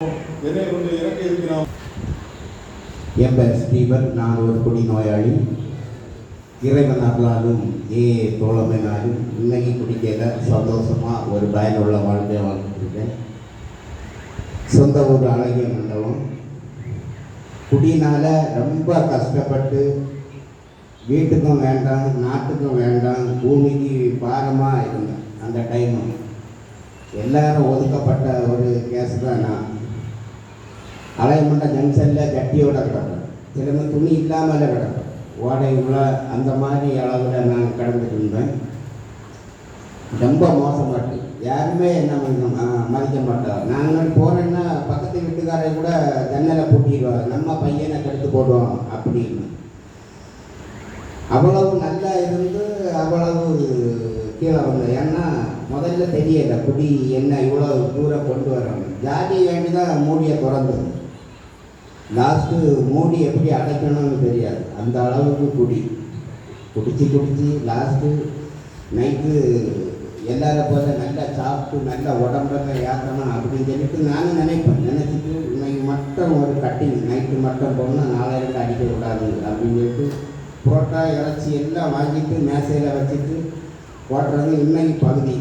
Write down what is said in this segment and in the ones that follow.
என்னை கொண்டு இறக்க என் பேர் ஸ்டீவன் நான் ஒரு குடி நோயாளி. இறைவன் அருளாலும் ஏ தோழமைனாலும் இன்னைக்கு குடிக்கையில் சந்தோஷமாக ஒரு பயனுள்ள வாழ்க்கையை வாழ்ந்துட்டுருக்கேன். சொந்த ஊர் அழகிய மண்டலம் குடினால ரொம்ப கஷ்டப்பட்டு வீட்டுக்கும் வேண்டாம் நாட்டுக்கும் வேண்டாம் பூமிக்கு பாரமாக இருந்தேன் அந்த டைமு எல்லாரும் ஒதுக்கப்பட்ட ஒரு கேஸ் தான் நான். அலையமண்ட ஜங்ஷனில் கட்டியோட கிடக்கும். திரும்ப துணி இல்லாமல் கிடக்கும். ஓடை உள்ள அந்த மாதிரி அளவில் நான் கடந்துட்டு இருந்தேன். ரொம்ப மோசமாட்டு யாருமே என்ன மதிக்க மா- மதிக்க நாங்கள் போகிறேன்னா பக்கத்து வீட்டுக்காரரை கூட ஜன்னலை பூட்டிடுவாங்க நம்ம பையனை கெடுத்து போடுவோம் அப்படின்னு. அவ்வளவு நல்லா இருந்து அவ்வளவு கீழே வந்தேன். ஏன்னா முதல்ல தெரியலை குடி என்ன இவ்வளோ தூரம் கொண்டு வராங்க ஜாதி வேண்டி தான் மூடியை திறந்தது லாஸ்ட்டு மூடி எப்படி அடைக்கணும்னு தெரியாது. அந்த அளவுக்கு குடி. குடித்து குடித்து லாஸ்ட்டு நைட்டு எல்லாரை போல நல்லா சாப்பிட்டு நல்லா உடம்பெல்லாம் ஏற்றணும் அப்படின்னு சொல்லிட்டு நானும் நினைப்பேன். நினச்சிட்டு இன்னைக்கு மட்டும் ஒரு கட்டிங் நைட்டு மட்டும் போனால் நாலாயிரம் அடிக்க கூடாது அப்படின்னு சொல்லிட்டு புரோட்டா இறைச்சி எல்லாம் வாங்கிட்டு மேசையில் வச்சுட்டு ஓட்டுறது இன்னைக்கு பகுதி.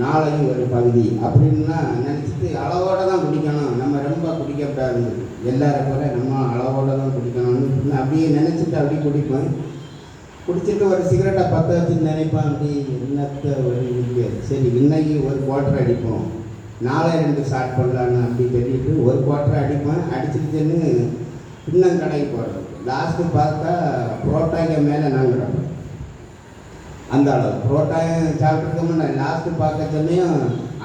நாளையும் ஒரு பகுதி அப்படின்னா நினச்சிட்டு அளவோட தான் குடிக்கணும். நம்ம ரொம்ப குடிக்கக்கூடாது எல்லாரும் போல நம்ம அளவோட தான் குடிக்கணும்னு அப்படியே நினச்சிட்டு அப்படியே குடிப்பேன் குடிச்சிட்டு ஒரு சிகரெட்டை பற்ற வச்சு நினைப்பேன் அப்படி என்னத்த ஒரு இது? சரி இன்னைக்கு ஒரு குவார்டர் அடிப்போம். நாளை ரெண்டு ஸ்டார்ட் பண்ணலான்னு அப்படி சொல்லிட்டு ஒரு குவார்டர் அடிப்பேன் அடிச்சுட்டுன்னு இன்னும் கடைக்கு போடுறோம் லாஸ்ட்டு பார்த்தா புரோட்டாக்கு மேலே நான் கிடப்பேன் அந்த அளவு. புரோட்டாயும் சாப்பிட்ருக்க முன்னாடி லாஸ்ட்டு பார்க்க சொன்னையும்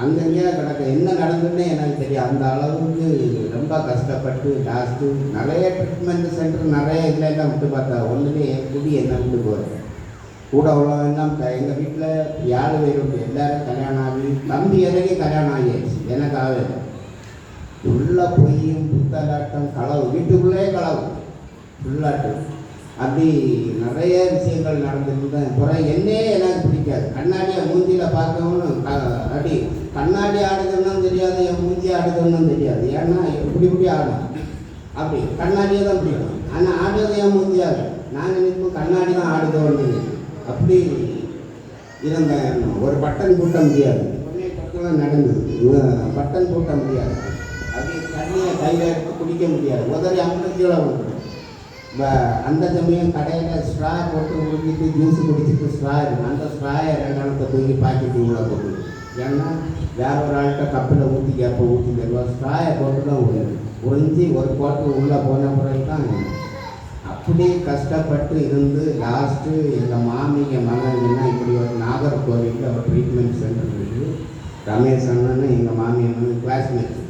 அங்கங்கேயே கிடக்க. என்ன நடந்ததுன்னே எனக்கு தெரியும் அந்த அளவுக்கு ரொம்ப கஷ்டப்பட்டு லாஸ்ட்டு நிறைய ட்ரீட்மெண்ட் சென்டர் நிறைய இதில் எல்லாம் விட்டு பார்த்தா ஒன்றுமே என் குடி என்ன விட்டு போகிறேன் கூட எல்லாம் எங்கள் வீட்டில் ஏழு பேர் எல்லோரும் கல்யாணம் ஆகி தம்பி வரைக்கும் கல்யாணம் ஆகியாச்சு? எனக்கு ஆகலை. ஃபுல்லாக பொய்யும் புத்தலாட்டம் களவு. வீட்டுக்குள்ளே களவு. ஃபுல்லாட்டு அப்படி நிறைய விஷயங்கள் நடந்துருந்தேன் பிறகு என்னே எனக்கு பிடிக்காது. கண்ணாடியை மூஞ்சியில் பார்க்கவும் க- அப்படி கண்ணாடி ஆடுதுன்னு தெரியாது என் மூஞ்சி ஆடுதுன்னு தெரியாது. ஏன்னா இப்படி இப்படி ஆடும் அப்படி கண்ணாடியே தான் பிடிக்கும் ஆனால் ஆடுறது என் மூஞ்சியாது நான் நினைப்போம் கண்ணாடி தான் ஆடுதோன்னு அப்படி இருந்த ஒரு பட்டன் கூட்ட முடியாது. நடந்தது. பட்டன் கூட்ட முடியாது. அப்படியே தண்ணியை கையில் எடுத்து குடிக்க முடியாது. உதறி அங்கே கீழே வந்துடும் அந்த சமயம் கடையில் ஸ்ட்ரா போட்டு உருக்கிட்டு ஜூஸ் குடிச்சிட்டு ஸ்ட்ரா இருக்கும் அந்த ஸ்ட்ராயை ரெண்டாயிரத்தை தூக்கி பாக்கெட்டு உள்ள போட்டு. ஏன்னா வேற ஒரு ஆள்கிட்ட கப்பில் ஊற்றி கேப்ப ஊற்றி தருவோம் ஸ்ட்ராயை போட்டு தான் உடையும் உறிஞ்சி ஒரு போட்டு உள்ளே போன பிறகு தான் அப்படி கஷ்டப்பட்டு இருந்து லாஸ்ட்டு எங்கள் மாமிங்க மகன் என்ன இப்படி ஒரு நாகர்கோவிலில் ஒரு ட்ரீட்மெண்ட் சென்டர் இருக்குது ரமேஷ் அண்ணன் எங்கள் மாமி அண்ணன் கிளாஸ்மேட்ஸ்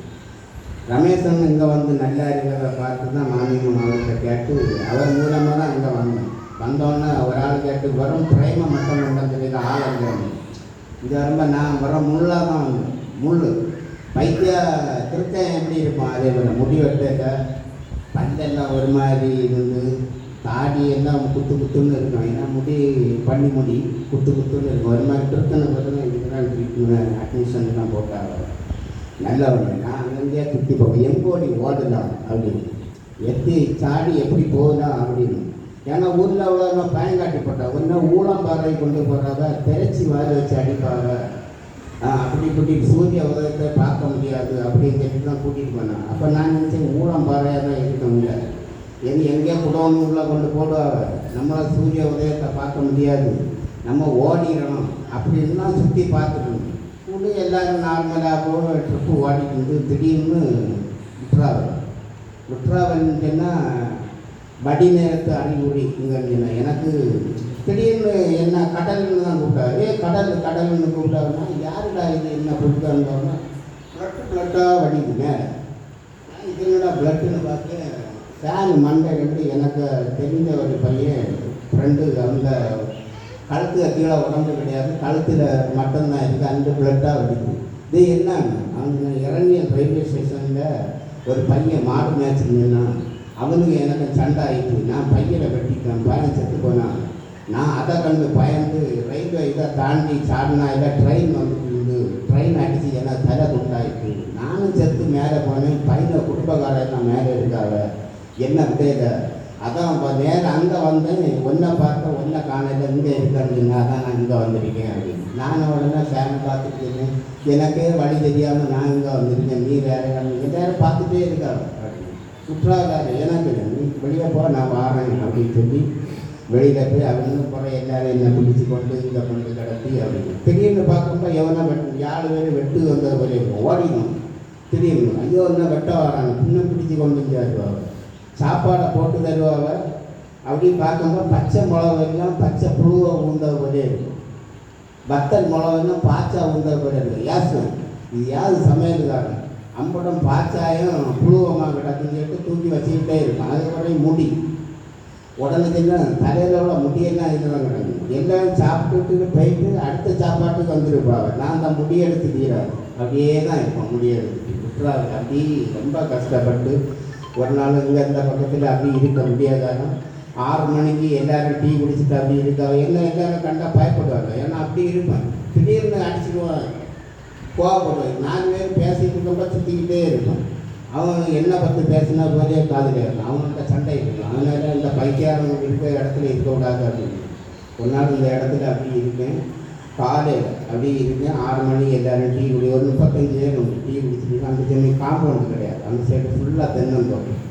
ரமேஷன் இங்கே வந்து நல்லா இருக்கிறத பார்த்து தான் மாமியும் அவர்கிட்ட கேட்டு அவர் மூலமாக தான் இங்கே வந்தோம் வந்தோன்னே ஒரு ஆள் கேட்டு வரும் பிரேம மட்டும் உണ്ടെன்னு சொல்லி தான் ஆள் அங்கே இங்கே ரொம்ப நான் வர முள்ளாக தான் வந்தேன் முள் பைத்திய திருத்தம் எப்படி இருக்கும்? அதே போல் முடி வெட்டக்க பல்லெல்லாம் ஒரு மாதிரி இருந்து தாடி எல்லாம் குத்து குத்துன்னு இருக்கும். ஏன்னா முடி பண்ணி முடி குத்து குத்துன்னு இருக்கும். ஒரு மாதிரி திருத்தனை பார்த்தோன்னா இதுக்கு தான் ட்ரீட்மெண்ட் அட்மிஷன் தான் போட்டாங்க நல்லவன் நான் அங்கேயே சுற்றி போவேன். எங்கோடி ஓடலாம் அப்படின்னு. எத்தி சாடி எப்படி போகலாம் அப்படின்னு. ஏன்னா ஊரில் அவ்வளோ பயங்காட்டி போட்டா ஒன்று ஊழம்பாறை கொண்டு போடுறவ திரைச்சி வாரி வச்சு அடிப்பாங்க அப்படி இப்படி சூரிய உதயத்தை பார்க்க முடியாது அப்படின்னு சொல்லிட்டு தான் கூட்டிகிட்டு போனேன். அப்போ நான் நினச்சேன் ஊழம்பாறையாக தான் இருக்க முடியாது எங்க எங்கே குடோன்னு உள்ள கொண்டு போடுவாங்க? நம்மளால் சூரிய உதயத்தை பார்க்க முடியாது. நம்ம ஓடிடணும். அப்படின்னு தான் சுற்றி பார்த்துக்கணும். இருந்தோம் கூட எல்லாரும் நார்மலாக போக ட்ரிப்பு ஓடிட்டு வந்து திடீர்னு விட்ராவல் விட்ராவல்னு மடி வடி நேரத்து அறிகுறி இங்கே எனக்கு திடீர்னு என்ன கடல்னு தான் கூப்பிட்டாரு. ஏ கடல் கடல்னு கூப்பிட்டாருன்னா யாருடா இது? என்ன கொடுத்தாருன்னா ப்ளட்டு ப்ளட்டாக வடிக்குங்க மேலே. இது என்னடா ப்ளட்டுன்னு பார்த்து ஃபேன் மண்டை கண்டு எனக்கு தெரிஞ்ச ஒரு பையன் ஃப்ரெண்டு அந்த கழுத்தில் கீழே உடம்பு கிடையாது. கழுத்தில் மட்டும்தான் இருக்குது அஞ்சு பிளட்டாக வடிக்குது இது என்ன அந்த இறங்கிய ரயில்வே ஸ்டேஷனில் ஒரு பையன் மாடு மேய்ச்சிருந்தேன்னா அவனுக்கு எனக்கு சண்டை ஆகிட்டு நான் பையனை வெட்டிட்டேன். பையன் செத்து போனான். நான் அதை கண்டு பயந்து ரயில்வே இதை தாண்டி சாடினா இல்லை ட்ரெயின் வந்துட்டு ட்ரெயின் அடித்து எனக்கு தலை குண்டாயிட்டு நானும் செத்து மேலே போனேன். பையனை குடும்பக்காரன் மேலே இருக்காங்க என்ன விடையில அதான் இப்போ நேரம் அங்கே வந்தேன் ஒன்றை பார்க்க ஒன்றை காணல இங்கே இருக்கிறதுனா அதான் நான் இங்கே வந்திருக்கேன் அப்படின்னு. நான் உடனே ஃபேனை பார்த்துட்டு எனக்கே வழி தெரியாமல் நான் இங்கே வந்திருக்கேன். நீ வேற வேறு பார்த்துட்டே இருக்காங்க. அப்படின்னு. சுற்றுலாக்காரர் எனக்கு நீ வெளியே போக நான் வாரேன் அப்படின்னு சொல்லி வெளியில் போய் அவங்க போகிற எல்லாரும் என்ன பிடிச்சி கொண்டு இங்கே கொண்டு கிடத்தி அப்படின்னு. திடீர்னு பார்க்கும்போது எவனா வெட்டு யாழ் வேறு வெட்டு வந்த ஒரே ஓடிடும் திடீர்னு ஐயோ என்ன வெட்ட வராங்க. இன்னும் பிடிச்சி கொண்டு வந்து சாப்பாடை போட்டு தருவாங்க. அப்படின்னு பார்க்கும்போது பச்சை மிளகு பச்சை புழுவை ஊந்த போதே இருக்கும். பத்தல் மிளகுன்னா பாச்சா ஊந்த போதே இருக்கும். யாசம் இது யாரு சமையல்காரன் அம்படம் பாச்சாயம் புழுவமாக கிடக்குன்னு சொல்லிட்டு தூக்கி வச்சுக்கிட்டே இருக்கும். அதுக்கப்புறம் முடி. உடனே தெரியும் தலையில் உள்ள முடியெல்லாம் இதெல்லாம் கிடக்கும் எல்லாம் சாப்பிட்டுட்டு போயிட்டு அடுத்த சாப்பாட்டுக்கு வந்துருப்பாங்க. நான் அந்த முடியை எடுத்துக்கிறேன் அப்படியே தான் இருப்பேன் முடியை எடுத்து விட்டுறாரு அப்படி ரொம்ப கஷ்டப்பட்டு ஒரு நாள் இங்கே இந்த பக்கத்தில் அப்படி இருக்க முடியாதாலும் ஆறு மணிக்கு எல்லோரும் டீ குடிச்சிட்டு அப்படி இருக்காங்க. எல்லாம் எல்லோரும் கண்டா பயப்படுவாங்க. ஏன்னா அப்படி இருப்பேன் திடீர்னு அடிச்சிடுவாங்க கோவப்படுவாங்க. நாலு பேர் பேசிகிட்டு இருக்கும்போது சுற்றிக்கிட்டே இருப்போம் அவன் என்ன பற்றி பேசினா போதே காது கேட்கலாம் அவன்கிட்ட சண்டை இருக்கலாம் அதனால் இந்த பைக்காரன் இருக்கிற இடத்துல இருக்கக்கூடாது அப்படின்னு. ஒரு நாள் இந்த இடத்துல அப்படி இருக்கேன். காலையில் அப்படி இருக்கேன் ஆறு மணி எல்லாரும் டீ குடி ஒரு முப்பத்தஞ்சு பேர் உண்டு டீ குடிச்சிட்டு அந்த சென்னை காம்பவுண்டு கிடையாது. அந்த சைடு ஃபுல்லாக தென்னந்தோட்டம்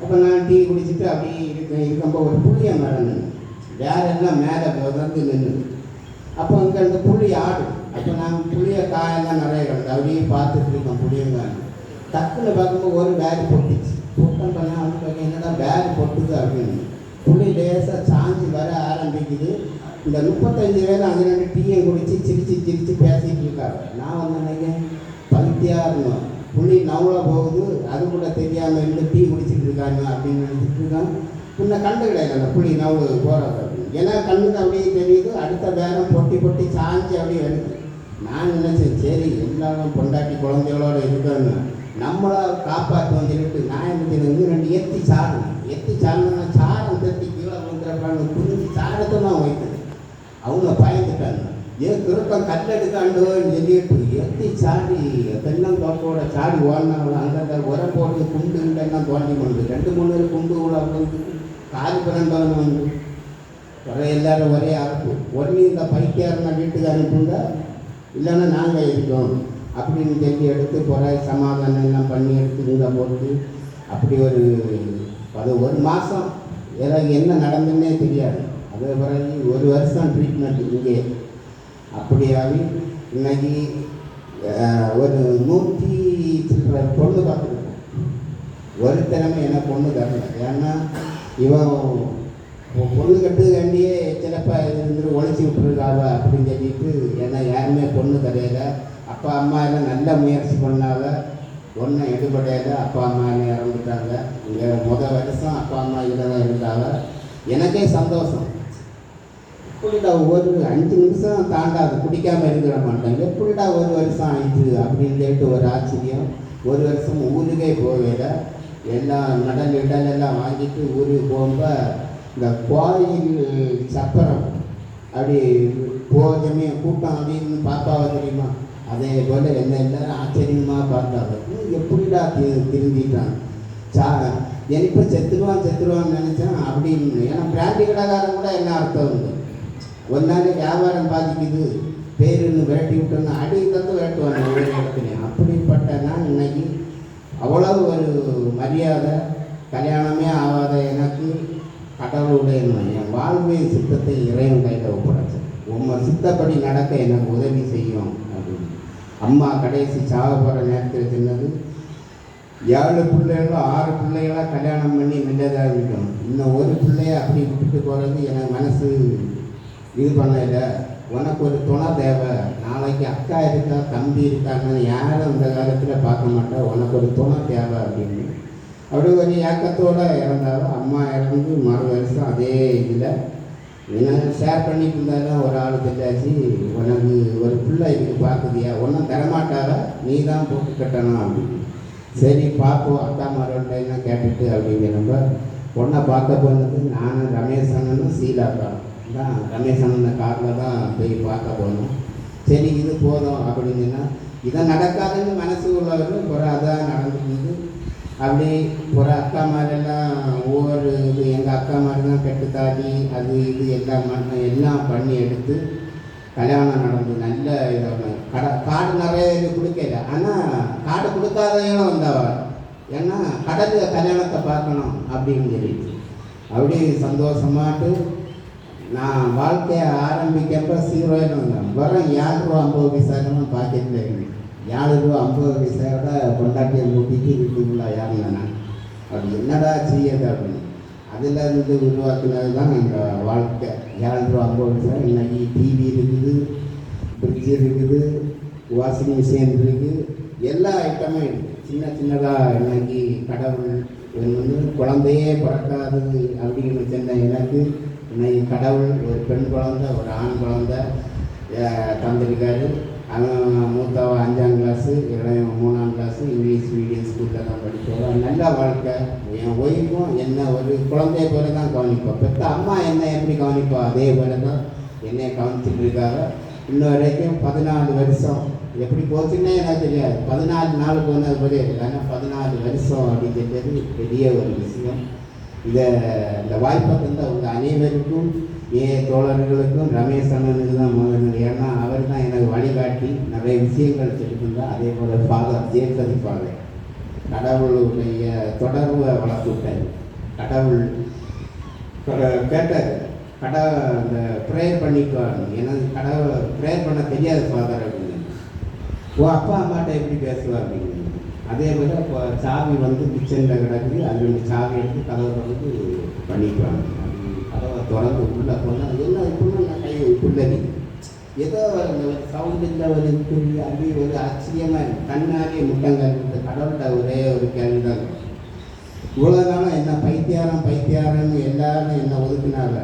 அப்போ நான் டீ குடிச்சிட்டு அப்படியே இருக்கேன் இருக்கும்போது ஒரு புளிய மரம் நின்று வேற எல்லாம் மேலே வந்து நின்று அப்போ அங்கே அந்த புளி ஆடு. அப்போ நான் புளிய காயெல்லாம் நிறைய கிடந்தது அப்படியே பார்த்துட்டு இருக்கோம் புளியங்காய் டக்குன்னு பார்க்கும்போது ஒரு பேக் பொட்டுச்சு. பொட்டம் பண்ணால் வந்து பார்க்க என்னடா பேக் பொட்டுது அப்படின்னு. புளி லேசாக சாஞ்சி வர ஆரம்பிக்குது. இந்த முப்பத்தஞ்சு பேர் அங்கே ரெண்டு டீயை குடித்து சிரித்து சிரித்து பேசிகிட்டு இருக்காங்க நான் வந்து நினைக்கிறேன் பருத்தியாக இருந்தோம் புள்ளி நவுல போகுது. அது கூட தெரியாமல் இருந்து டீ குடிச்சிட்டு இருக்காங்க அப்படின்னு நினைச்சிட்டு இருக்கான் முன்ன கண்டு கிடையாது அந்த புள்ளி நவுல போகிறது அப்படின்னு ஏன்னா கண்ணுக்கு அப்படியே தெரியுது. அடுத்த பேரம் பொட்டி பொட்டி சாஞ்சி அப்படியே வருது நான் நினச்சேன் சரி எல்லாரும் பொண்டாட்டி குழந்தைகளோட இருக்காங்க நம்மளா காப்பாற்றுவோம் சொல்லிட்டு நான் என்ன செய்யணும் ரெண்டு எத்தி சாடணும் எத்தி சாடணும்னா சாரம் தட்டி கீழே விழுந்துறப்பான்னு புரிஞ்சு சாரத்தை நான் வைத்தேன் அவங்க பயந்துட்டாங்க. ஏன் திருப்பம் கல்லெடுக்காண்டோன்னு சொல்லிட்டு எத்தி சாடி தென்னம் தோட்டோட சாடி ஓடினாங்களோ அங்கே உரம் போட்டு குண்டு தோண்டி கொண்டு ரெண்டு மூணு பேர் குண்டு கூட வந்து காது பிறந்தவன் வந்து. ஒரே எல்லாரும் ஒரே அரப்பு ஒன்று இந்த பைக்கியாரனை வீட்டுக்கு அனுப்புங்க. இல்லைன்னா நாங்கள் இருக்கோம். அப்படின்னு சொல்லி எடுத்து பொறை சமாதானம் எல்லாம் பண்ணி எடுத்து இங்கே போட்டு அப்படி ஒரு அது ஒரு மாதம் ஏதாவது என்ன நடந்துன்னே தெரியாது. அதே பிறகு ஒரு வருஷம் ட்ரீட்மெண்ட் இங்கே. அப்படியாகி இன்னைக்கு ஒரு நூற்றி சில்லற பொண்ணு பார்த்துருக்கோம். ஒரு திறமை என்ன பொண்ணு தரல ஏன்னா இவன் பொண்ணு கட்டு வேண்டியே சிலப்ப இருந்து ஒழிச்சு விட்டுருக்காவ அப்படின்னு சொல்லிட்டு ஏன்னா யாருமே பொண்ணு தரையில அப்பா அம்மா எல்லாம் நல்ல முயற்சி பண்ணாத ஒன்றும் எடுபடையில அப்பா அம்மா என்ன இறந்துட்டாங்க. இங்கே முத வருஷம் அப்பா அம்மா இதில் தான் இருந்தாங்க எனக்கே சந்தோஷம். எப்படிடா ஒரு அஞ்சு நிமிஷம் தாண்டாது குடிக்காம இருந்துட மாட்டாங்க. எப்படிடா ஒரு வருஷம் ஆயிடுச்சு அப்படின்னு சொல்லிட்டு ஒரு ஆச்சரியம். ஒரு வருஷம் ஊருக்கே போகல. எல்லாம் நடல் இடல் எல்லாம் வாங்கிட்டு ஊருக்கு போகும்போது இந்த கோயில் சப்பரம் அப்படி போகமே கூட்டம் அப்படின்னு பாப்பாவை தெரியுமா? அதே போல் என்ன எல்லாரும் ஆச்சரியமாக பார்த்தாங்க. எப்படிடா தி திரும்பிட்டான் சா இப்போ செத்துருவான் செத்துருவான்னு நினச்சேன் அப்படின்னு. ஏன்னா பிராண்டி கடைக்காரன் கூட என்ன அர்த்தம் உண்டு? ஒரு நாள் வியாபாரம் பாதிக்குது. பேருன்னு விரட்டி விட்டோம்னா அடி தந்து விரட்டுவாங்க ஒவ்வொரு இடத்துலையும் அப்படிப்பட்ட நான் இன்னைக்கு அவ்வளவு ஒரு மரியாதை கல்யாணமே ஆகாத எனக்கு கடவுளுடைய என் வாழ்வை சித்தத்தை இறைவன் கையில் ஒப்படைச்சு. உங்கள் சித்தப்படி நடக்க எனக்கு உதவி செய்யும் அப்படின்னு. அம்மா கடைசி சாக போகிற நேரத்தில் சொன்னது ஏழு பிள்ளைகளோ ஆறு பிள்ளைகளாக கல்யாணம் பண்ணி நல்லதாக இருக்கணும். இன்னும் ஒரு பிள்ளைய அப்படி விட்டுட்டு போகிறது எனக்கு மனசு இது பண்ணல உனக்கு ஒரு துணை தேவை. நாளைக்கு அக்கா இருக்கா தம்பி இருக்கான்னு யாரும் அந்த காலத்தில் பார்க்க மாட்டா. உனக்கு ஒரு துணை தேவை அப்படின்னு. அப்படி ஒரு ஏக்கத்தோடு இறந்தாலும் அம்மா இறந்து மறு வருஷம் அதே இதில் என்ன ஷேர் பண்ணிட்டு இருந்தாலும் ஒரு ஆள் தெரியாச்சு உனக்கு ஒரு பிள்ளை இதுக்கு பார்க்குதியா ஒன்றும் தரமாட்டார நீ தான் போட்டு கட்டணும் அப்படின்னு. சரி பார்ப்போம். அக்கா மரவன்ட்ட என்ன கேட்டுட்டு? அப்படிங்கிறப்ப பொண்ணை பார்க்க போனது நானும் ரமேஷ் அண்ணனும் சீலாக்கா. தான் ரமேஷ் அந்த காரில் தான் போய் பார்க்க போனோம். சரி இது போதும் அப்படின்னா இதை நடக்காதுன்னு மனசு உள்ளவர்கள் ஒரு அதான் அப்படி ஒரு அக்கா மாதிரிலாம் ஒவ்வொரு இது எங்கள் அக்கா மாதிரிலாம் கெட்டு கெட்டுத்தாடி அது இது எல்லாம் மண்ண- எல்லாம் பண்ணி எடுத்து கல்யாணம் நடந்து நல்ல இதாக கடை காடு நிறைய இது கொடுக்கல. ஆனால் காடு கொடுக்காதவங்களும் வந்தவ ஏன்னா கடலில் கல்யாணத்தை பார்க்கணும் அப்படின்னு சொல்லிட்டு. அப்படி சந்தோஷமாட்டு நான் வாழ்க்கையை ஆரம்பிக்கிறப்ப சீரோயில் வந்தேன். வரும் ஏழு ரூபா ஐம்பது பைசாக்கெல்லாம் பாக்கெட்டில் இருக்கு ஏழு ரூபா ஐம்பது பைசாவோட கொண்டாட்டியை மூட்டிட்டு வீட்டுக்குள்ளே ஏறினேன் நான் அப்படி என்னடா செய்யறது அப்படின்னு. அதில் இருந்து உருவாக்குனது தான் எங்கள் வாழ்க்கை. ஏழு ரூபா ஐம்பது பைசா. இன்னைக்கு டிவி இருக்குது ஃப்ரிட்ஜ் இருக்குது வாஷிங் மிஷின் இருக்குது. எல்லா ஐட்டமும் இருக்குது சின்ன சின்னதாக இன்னைக்கு கடவுள் வந்து குழந்தையே பிறக்காதது அப்படின்னு சொன்ன எனக்கு இன்னைக்கு கடவுள் ஒரு பெண் குழந்தை ஒரு ஆண் குழந்தை தந்திருக்காரு. அவன் மூத்தவன் அஞ்சாம் கிளாஸு இளையவன் மூணாம் கிளாஸு இங்கிலீஷ் மீடியம் ஸ்கூலில் தான் படித்தவன் நல்ல வாழ்க்கை. என் ஒய்ஃபும் என்ன ஒரு குழந்தைய போல தான் கவனிப்போம் பெற்ற அம்மா என்ன எப்படி கவனிப்போம் அதே போல தான் என்னை கவனிச்சிட்டு இருக்காங்க. இன்ன வரைக்கும் பதினாலு வருஷம். எப்படி போச்சுன்னே எனக்கு தெரியாது. பதினாலு நாள் போனது போல இருக்கு. ஆனால் பதினாலு வருஷம் அப்படிங்கிறது பெரிய ஒரு விஷயம். இதை இந்த வாய்ப்பை தந்து அவங்க அனைவருக்கும் ஏ தோழர்களுக்கும் ரமேஷ் அண்ணனுக்கு தான் முதல்ல ஏன்னா அவர் தான் எனக்கு வழிகாட்டி. நிறைய விஷயங்கள் சொல்லியிருந்தா அதே போல் ஃபாதர் ஜேசதி ஃபாதர் கடவுளுடைய தொடர்பை வளர்த்து விட்டார். கடவுள் கேட்டார் கடவுள் அந்த ப்ரேயர் பண்ணிக்குவாங்க எனக்கு கடவுள் ப்ரேயர் பண்ண தெரியாது ஃபாதர் அப்படின்னு. ஓ அப்பா அம்மாட்ட எப்படி பேசுவா அப்படின்னு அதே போல் இப்போ சாவி வந்து கிச்சனில் கிடக்குது அது சாவி எடுத்து கதவை திறந்து பண்ணிக்குவாங்க கதவை திறந்து உள்ளே போனால் எல்லாம் இப்படின்னு நான் கை புள்ளதி ஏதோ அந்த ஒரு இல்லை ஒரு துள்ளி அப்படி ஒரு ஆச்சரியமாக கண்ணாலே முட்டங்கள் இந்த கடவுள்கிட்ட ஒரே ஒரு கேள்வி தான் இவ்வளோ நாளும் என்ன பைத்தியாரம் பைத்தியாரம்னு எல்லாரும் என்ன ஒதுக்குனாங்க?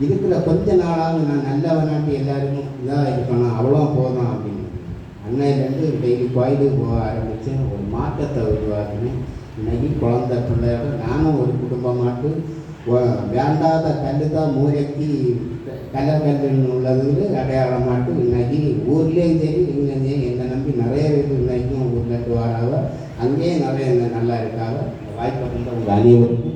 இருக்கிற கொஞ்ச நாளாவது நான் நல்லவனாட்டி எல்லாருக்கும் இதாக இருக்கணும் அவ்வளோ போதும் அப்படின்னு. அன்னையிலேருந்து டெய்லி கோயிலுக்கு போக ஆரம்பித்தேன். ஒரு மாற்றத்தை உருவாக்கினேன். இன்றைக்கி குழந்த பிள்ளையோட நானும் ஒரு குடும்பமாட்டு வேண்டாத கல் தான் மூளைக்கு கல்லக்கல்லுன்னு உள்ளது அடையாளமாட்டு இன்னைக்கு ஊர்லேயும் சரி இங்கே என்னை நம்பி நிறைய பேர் இன்னைக்கும் ஊர்லட்டு வராங்க. அங்கேயும் நிறைய நல்லா இருக்காங்க. வாய்ப்பு உங்கள் அனைவருக்கும்